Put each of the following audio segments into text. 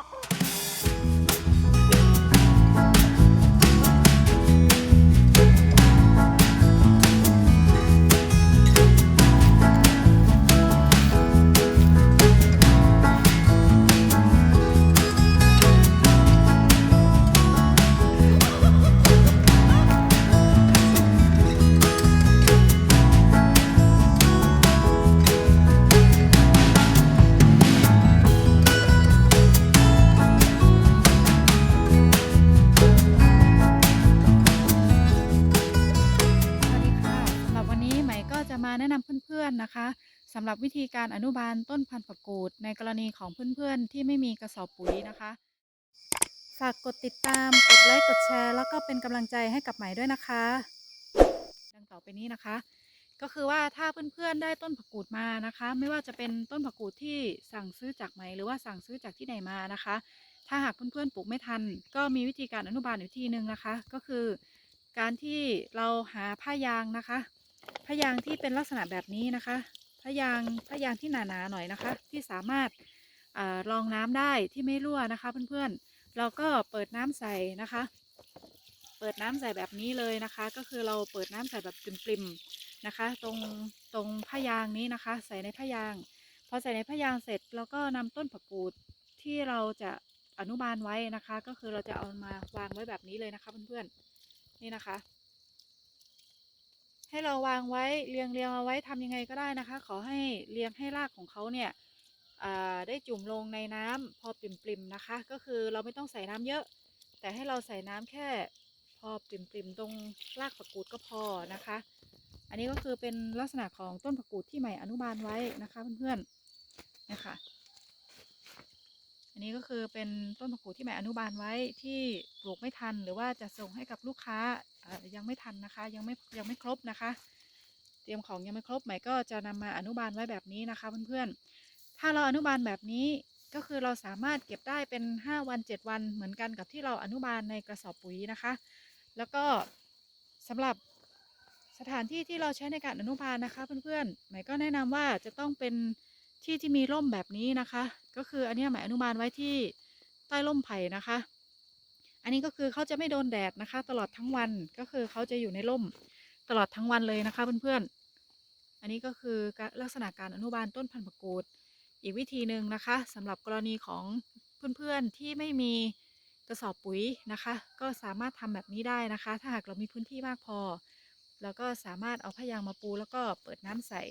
Ha ha ha! นำเพื่อนๆนะคะสำหรับวิธีการอนุบาลต้นพันธุ์ผักกูดในกรณีของเพื่อนๆ ที่ไม่มีกระสอบปุ๋ยนะคะ ฝากกดติดตาม กดไลค์ กดแชร์ แล้วก็เป็นกำลังใจให้กับไหม่ด้วยนะคะ ดังต่อไปนี้นะคะ ก็คือว่าถ้าเพื่อนๆ ได้ต้นผักกูดมานะคะ ไม่ว่าจะเป็นต้นผักกูดที่สั่งซื้อจากไหมหรือว่าสั่งซื้อจากที่ไหนมานะคะ ถ้าหากเพื่อนๆ ปลูกไม่ทัน ก็มีวิธีการอนุบาลอยู่ที่หนึ่งนะคะ ก็คือ การที่เราหาผ้ายางนะคะ ผ้ายางที่เป็นลักษณะแบบนี้นะคะผ้ายางผ้ายางที่หนาๆหน่อยนะคะ ที่สามารถอรองน้ำได้ที่ไม่รั่วนะคะ เพื่อนๆ เราก็เปิดน้ำใส่นะคะ เปิดน้ำใส่แบบนี้เลยนะคะ ก็คือเราเปิดน้ำใส่แบบปริมๆนะคะ ตรงตรงผ้ายางนี้นะคะ ใส่ในผ้ายางพอใส่ในผ้ายางเสร็จเราก็นำต้นผักกูดที่เราจะอนุบาลไว้นะคะ ก็คือเราจะเอามาวางไว้แบบนี้เลยนะคะ เพื่อนๆนี่นะคะ ให้เราวางไว้เรียงเรียงเอาไว้ทำยังไงก็ได้นะคะ ขอให้เรียงให้รากของเขาเนี่ยได้จุ่มลงในน้ำพอปริมๆนะคะ ก็คือเราไม่ต้องใส่น้ำเยอะ แต่ให้เราใส่น้ำแค่พอปริมๆตรงรากผักกูดก็พอนะคะ อันนี้ก็คือเป็นลักษณะของต้นผักกูดที่ใหม่อนุบาลไว้นะคะเพื่อนๆนะคะอันนี้ก็คือเป็นต้นผักกูดที่ใหม่อนุบาลไว้ที่ปลูกไม่ทัน หรือว่าจะส่งให้กับลูกค้า ยังไม่ทันนะคะ ยังไม่ยังไม่ครบนะคะ เตรียมของยังไม่ครบใหม่ก็จะนำมาอนุบาลไว้แบบนี้นะคะเพื่อนๆถ้าเราอนุบาลแบบนี้ก็คือเราสามารถเก็บได้เป็น 5 วัน 7 วันเหมือนกันกับที่เราอนุบาลในกระสอบปุ๋ยนะคะ แล้วก็สำหรับสถานที่ที่เราใช้ในการอนุบาลนะคะเพื่อนๆใหม่ก็แนะนำว่าจะต้องเป็นที่ที่มีร่มแบบนี้นะคะ ก็คืออันนี้หม่อนุบาลไว้ที่ใต้ร่มไผ่นะคะ อันนี้ก็คือเขาจะไม่โดนแดดนะคะ ตลอดทั้งวันก็คือเขาจะอยู่ในร่มตลอดทั้งวันเลยนะคะเพื่อนๆ อันนี้ก็คือลักษณะการอนุบาลต้นพันธุ์ผักกูด อีกวิธีหนึ่งนะคะสำหรับกรณีของเพื่อนๆที่ไม่มีกระสอบปุ๋ยนะคะ ก็สามารถทำแบบนี้ได้นะคะ ถ้าหากเรามีพื้นที่มากพอ แล้วก็สามารถเอาผ้ายางมาปู แล้วก็เปิดน้ำใส่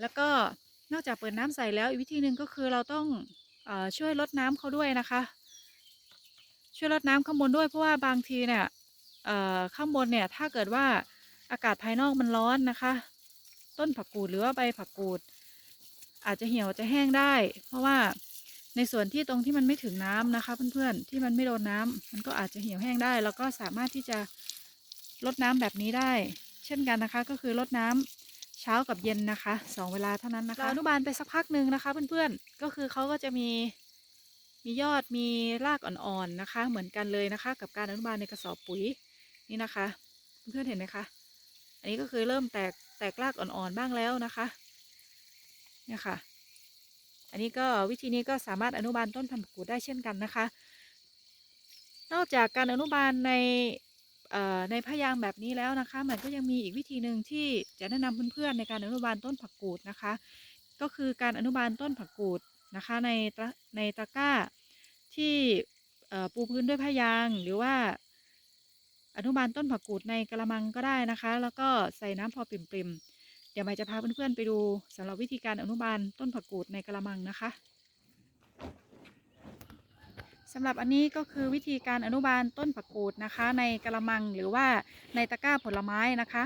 แล้วก็นอกจากเปิดน้ำใส่แล้วอีกวิธีหนึ่งก็คือเราต้องอช่วยลดน้ำเขาด้วยนะคะ ช่วยลดน้ำข้างบนด้วย เพราะว่าบางทีเนี่ยเอ่อข้างบนเนี่ยถ้าเกิดว่าอากาศภายนอกมันร้อนนะคะ ต้นผักกูดหรือว่าใบผักกูด อาจจะเหี่ยวจะแห้งได้ เพราะว่าในส่วนที่ตรงที่มันไม่ถึงน้ำนะคะ เพื่อนๆที่มันไม่โดนน้ำมันก็อาจจะเหี่ยวแห้งได้ แล้วก็สามารถที่จะลดน้ำแบบนี้ได้ เช่นกันนะคะ ก็คือลดน้ำเช้ากับเย็นนะคะสองเวลาเท่านั้นนะคะอนุบาลไปสักพักหนึ่งนะคะ เพื่อนๆก็คือเขาก็จะมี มียอดมีรากอ่อนๆนะคะ เหมือนกันเลยนะคะ กับการอนุบาลในกระสอบปุ๋ยนี่นะคะ เพื่อนๆเห็นไหมคะอันนี้ก็คือเริ่มแตกแตกรากอ่อนๆบ้างแล้วนะคะเนี่ยค่ะ อันนี้ก็วิธีนี้ก็สามารถอนุบาลต้นพันธุ์ผักกูดได้เช่นกันนะคะ นอกจากการอนุบาลในในพยางแบบนี้แล้วนะคะ มันก็ยังมีอีกวิธีหนึ่งที่จะแนะนำเพื่อนๆในการอนุบาลต้นผักกูดนะคะ ก็คือการอนุบาลต้นผักกูด นะคะในในตะกร้าที่ปูพื้นด้วยพยางหรือว่า อนุบาลต้นผักกูดในกระมังก็ได้นะคะ แล้วก็ใส่น้ำพอปริมๆเดี๋ยวใหม่จะพาเพื่อนๆไปดูสำหรับวิธีการอนุบาลต้นผักกูดในกระมังนะคะสำหรับอันนี้ก็คือวิธีการอนุบาลต้นผักกูดนะคะ ในกระมังหรือว่าในตะกร้าผลไม้นะคะ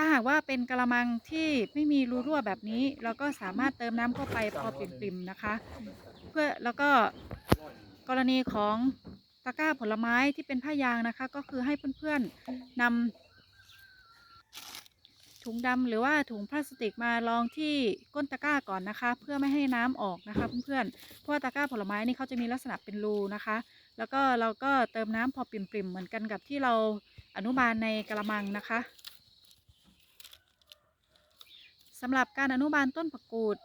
ถ้าหากว่าเป็นกระมังที่ไม่มีรูรั่วแบบนี้ เราก็สามารถเติมน้ำเข้าไปพอปริมๆนะคะ เพื่อแล้วก็กรณีของตะกร้าผลไม้ที่เป็นผ้ายางนะคะ ก็คือให้เพื่อนๆนำถุงดำหรือว่าถุงพลาสติกมารองที่ก้นตะกร้าก่อนนะคะ เพื่อไม่ให้น้ำออกนะคะเพื่อนๆเพราะว่าตะกร้าผลไม้นี่เขาจะมีลักษณะเป็นรูนะคะ แล้วก็เราก็เติมน้ำพอปริมๆเหมือนกันกับที่เราอนุบาลในกระมังนะคะ สำหรับการอนุบาลต้นผักกูด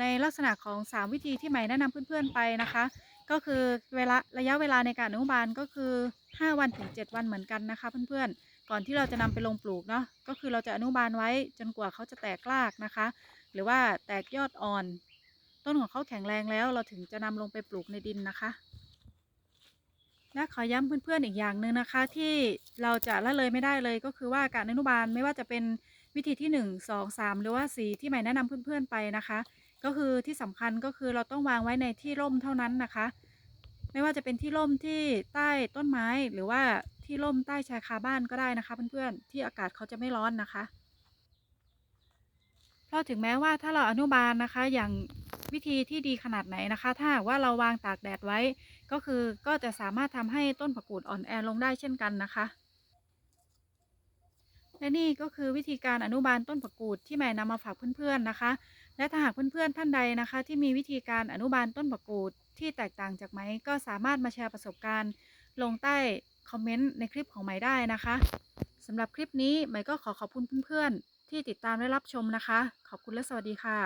ในลักษณะของ 3 วิธีที่ใหม่แนะนำเพื่อนๆไปนะคะ ก็คือเวลาระยะเวลาในการอนุบาลก็คือ 5 วันถึง 7 วันเหมือนกันนะคะเพื่อนๆ ก่อนที่เราจะนำไปลงปลูกเนาะก็คือเราจะอนุบาลไว้จนกว่าเขาจะแตกรากนะคะ หรือว่าแตกยอดอ่อน ต้นของเขาแข็งแรงแล้วเราถึงจะนำลงไปปลูกในดินนะคะและขอย้ำเพื่อนๆอีกอย่างหนึ่งนะคะ ที่เราจะละเลยไม่ได้เลยก็คือว่าการอนุบาลไม่ว่าจะเป็น วิธีที่ 1 2 3 หรือว่า4ที่ใหม่แนะนำเพื่อนๆไปนะคะ ก็คือที่สำคัญก็คือเราต้องวางไว้ในที่ร่มเท่านั้นนะคะ ไม่ว่าจะเป็นที่ร่มที่ใต้ต้นไม้หรือว่าที่ร่มใต้ชายคาบ้านก็ได้นะคะ เพื่อนๆที่อากาศเขาจะไม่ร้อนนะคะเพราะถึงแม้ว่าถ้าเราอนุบาลนะคะอย่างวิธีที่ดีขนาดไหนนะคะ ถ้าว่าเราวางตากแดดไว้ ก็คือก็จะสามารถทำให้ต้นผักกูดอ่อนแอลงได้เช่นกันนะคะ และนี่ก็คือวิธีการอนุบาลต้นผักกูดที่แม่นำมาฝากเพื่อนๆนะคะ และถ้าหากเพื่อนๆท่านใดนะคะ ที่มีวิธีการอนุบาลต้นผักกูดที่แตกต่างจากไหมก็สามารถมาแชร์ประสบการณ์ ลงใต้คอมเมนต์ในคลิปของไหมได้นะคะสำหรับคลิปนี้ไหมก็ขอขอบคุณเพื่อนๆที่ติดตามและรับชมนะคะ ขอบคุณและสวัสดีค่ะ